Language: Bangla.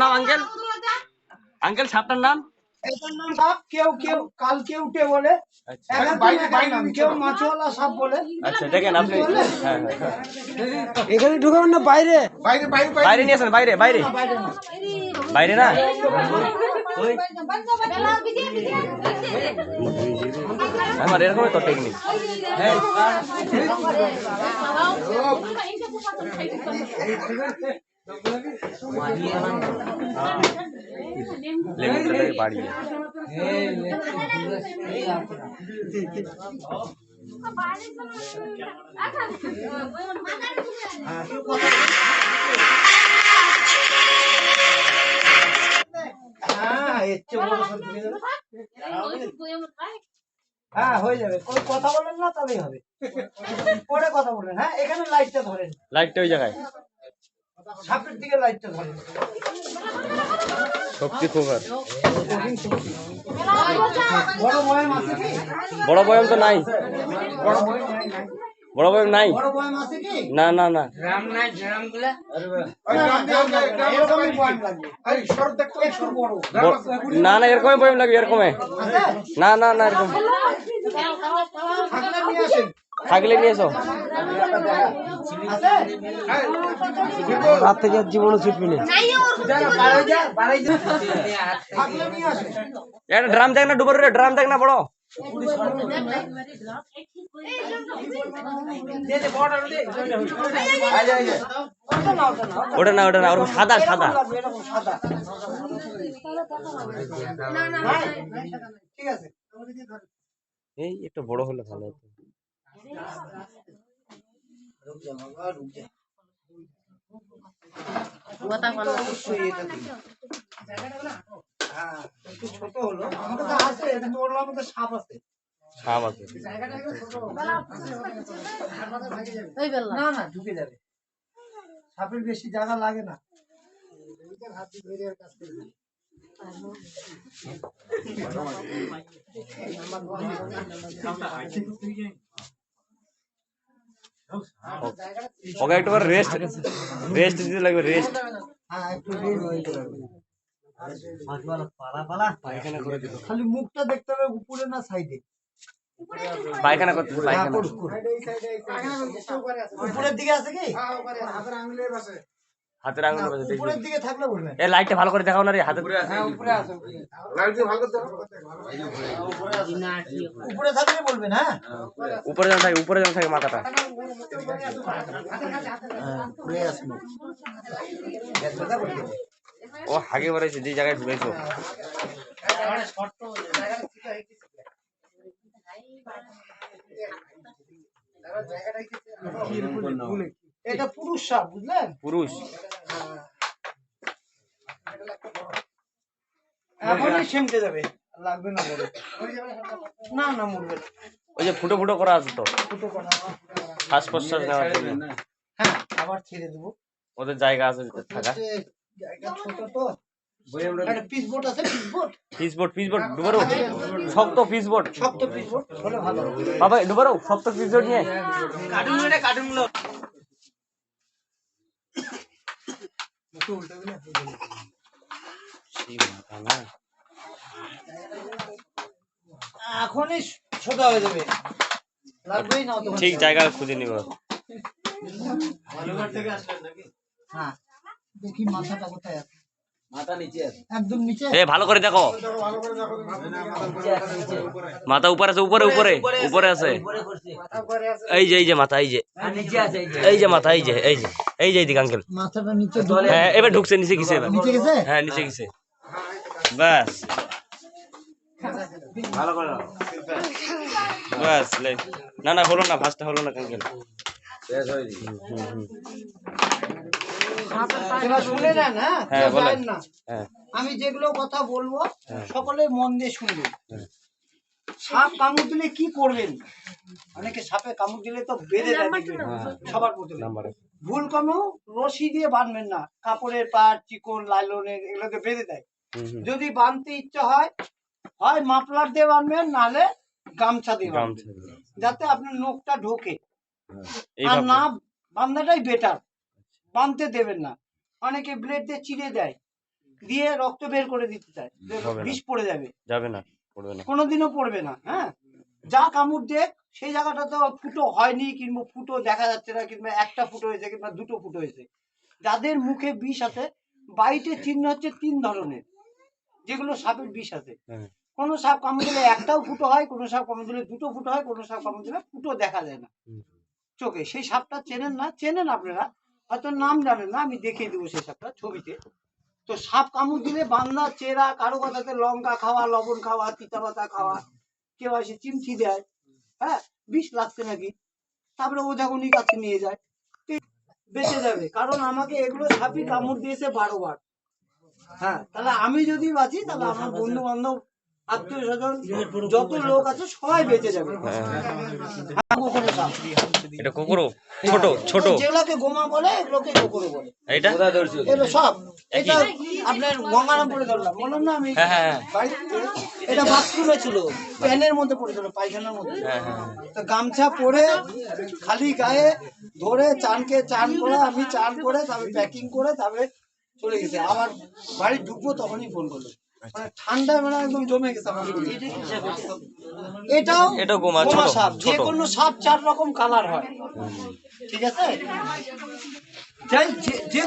নাম আঙ্কেল? আঙ্কেল সাপটার নাম? এটার নাম সাপ কেউ কেউ কালকে উঠে বলে। আচ্ছা। এক এক দিন এক এক নাম। কেউ মাছওয়ালা সাপ বলে। আচ্ছা দেখেন আপনি। হ্যাঁ হ্যাঁ এখানে ঢুকাবেন না বাইরে। বাইরে নিয়ে আসেন বাইরে বাইরে। বাইরে না। আমার এরকমই তো টেকনিক লেবুটাকে বাড়িয়ে হ্যাঁ এর চেয়ে বড় সাপ ঢুকে যাবে। হ্যাঁ হয়ে যাবে। কোনো কথা বলেন না তাহলেই হবে। পরে কথা বলেন হ্যাঁ এখানে লাইটটা ধরেন। লাইটটা ওই জায়গায়। সাপের দিকে লাইটটা ধরেন। শক্তি খোকার বড় বয়াম আছে কি? বড় বয়ম তো নাই। বড় বয়াম নাই, নাই। বড় বয়ম নাই। বড় বয়াম আছে কি? না না না। না না এরকমই বয়ম লাগবে এরকমে না না না এরকম। থাকলে নিয়ে আসেন থাকলে নিয়ে এসো আছে রাত থেকে জীবনে ছুটবি না একটা ড্রাম দেখ না ডুবার ড্রাম দেখ না বড় ওটা না ওটা না ওটা না ওটা না ওরকম সাদা সাদা হ্যাঁ, ঠিক আছে এই একটু বড় হলে ভালো হতো। হ্যাঁ, সাপ আছে সাপ আছে না না ঢুকে যাবে সাপের বেশি জায়গা লাগে না ওকে একটু রেস্ট রেস্ট দিতে লাগবে রেস্ট হ্যাঁ একটু হয়ে খালি মুখটা দেখতে হবে উপরে না সাইডে পায়খানা করতে পায়খানা। উপরের দিকে আছে কি? হাতের আঙুল বাজে উপরের দিকে থাকলে বলবেন এ লাইটটা ভালো করে দেখাও না রে হাতে উপরে থাকলে বলবেন হ্যাঁ? উপরে যেন থাকে উপরে যেন থাকে মাথাটা। উপরে ও হাগে বেড়াইছে যে জায়গায় ঢুকাইছো এটা পুরুষ সাপ বুঝলেন? পুরুষ। এখনই যাবে। লাগবে না না না মরবে ওই যে ফুটো ফুটো করা আছে তো। ফুটো করা শ্বাস প্রশ্বাস নেওয়ার জন্য হ্যাঁ আবার ছেড়ে দেবো। ওদের জায়গা আছে থাকা জায়গা ছোট তো। শক্ত পিস শক্ত পিস বোট হলে ভালো বাবা ডুবারো শক্ত পিস বোট নিয়ে। এখনই ছোট হয়ে যাবে। লাগবেই না ঠিক জায়গা খুঁজে নিব। হ্যাঁ। দেখি মাথাটা কোথায় আছে। একদম নিচে? এ ভালো করে দেখো। মাথা উপরে আছে উপরে উপরে উপরে আছে। এই যে এই যে মাথা এই যে। এই যে। মাথা এই যে এই যে এই যে এইদিকে আঙ্কেল। মাথাটা নিচে হ্যাঁ এবার ঢুকছে নিচে গেছে এবার। নিচে গেছে? হ্যাঁ নিচে গেছে। বাস বাস লে না না হলো না ফার্স্টটা হলো না হ্যাঁ? হ্যাঁ, বলেন। হ্যাঁ। আমি যেগুলো কথা বলব। সকলে মন দিয়ে শুনবেন সাপ কামড় দিলে কি করবেন? অনেকে সাপে কামড় দিলে তো বেঁধে দেয় সবার প্রথমে ভুল কোনো রশি দিয়ে বাঁধবেন না। কাপড়ের পাট চিকন লাইলনের এগুলোকে বেঁধে দেয়। যদি বাঁধতে ইচ্ছা হয় হয় মাফলার দিয়ে বাঁধবেন নালে গামছা দিয়ে বাঁধবেন যাতে আপনার নখটা ঢোকে। আর না বান্ধাটাই বেটার বাঁধতে দেবেন না। অনেকে ব্লেড দিয়ে চিড়ে দেয়। দিয়ে রক্ত বের করে দিতে চায়। বিষ পড়ে যাবে। যাবে না পড়বে না। কোনোদিনও পড়বে না হ্যাঁ? যা কামড় দেখ সেই জায়গাটা তো ফুটো হয়নি কিংবা ফুটো দেখা যাচ্ছে না কিংবা একটা ফুটো হয়েছে কিংবা দুটো ফুটো হয়েছে। যাদের মুখে বিষ আছে বাইটের চিহ্ন হচ্ছে তিন ধরনের। যেগুলো সাপের বিষ আছে। হ্যাঁ। কোনো সাপ কামড় দিলে একটাও ফুটো হয় কোনো সাপ কামড় দিলে দুটো ফুটো হয় কোনো সাপ কামড় দিলে ফুটো দেখা যায় না। চোখে। সেই সাপটা চেনেন না? চেনেন আপনারা। হয়তো নাম জানেন না আমি দেখিয়ে দেবো সেই সাপটা ছবিতে। তো সাপ কামড় দিলে বান্না চেরা কারও কথাতে লঙ্কা খাওয়া লবণ খাওয়া তিতা পাতা খাওয়া কেউ আসে চিমটি দেয় হ্যাঁ? বিষ লাগছে নাকি? তারপরে ও যখন কাছে নিয়ে যায় বেঁচে যাবে। কারণ আমাকে এগুলো সাপই কামড় দিয়েছে বারো বার। হ্যাঁ তাহলে আমি যদি বাঁচি তাহলে আমার বন্ধু বান্ধব আত্মীয় স্বজন যত লোক আছে সবাই বেঁচে যাবে। হ্যাঁ, এটা কোকরো ছোট ছোট। যেগুলোকে গোমা বলে এগুলোকে গোকরো বলে। এইটা? এগুলো সব। এটা আপনার গঙ্গারামপুরে ধরলাম। বললাম না আমি হ্যাঁ, হ্যাঁ, হ্যাঁ। এটা বাথরুমে ছিল। প্যানের মধ্যে পড়েছিল পায়খানার মধ্যে। হ্যাঁ হ্যাঁ তো গামছা পরে খালি গায়ে ধরে চানকে চান করে আমি চান করে তারপরে প্যাকিং করে তারপরে চলে গেছে। আবার বাড়ি ঢুকবো তখনই ফোন করল। মানে ঠান্ডা মানে একদম জমে গেছে আমার এটাও এটা গোমা, সাপ। যে। কোনো সাপ চার রকম কালার হয়। ঠিক আছে? যাই যে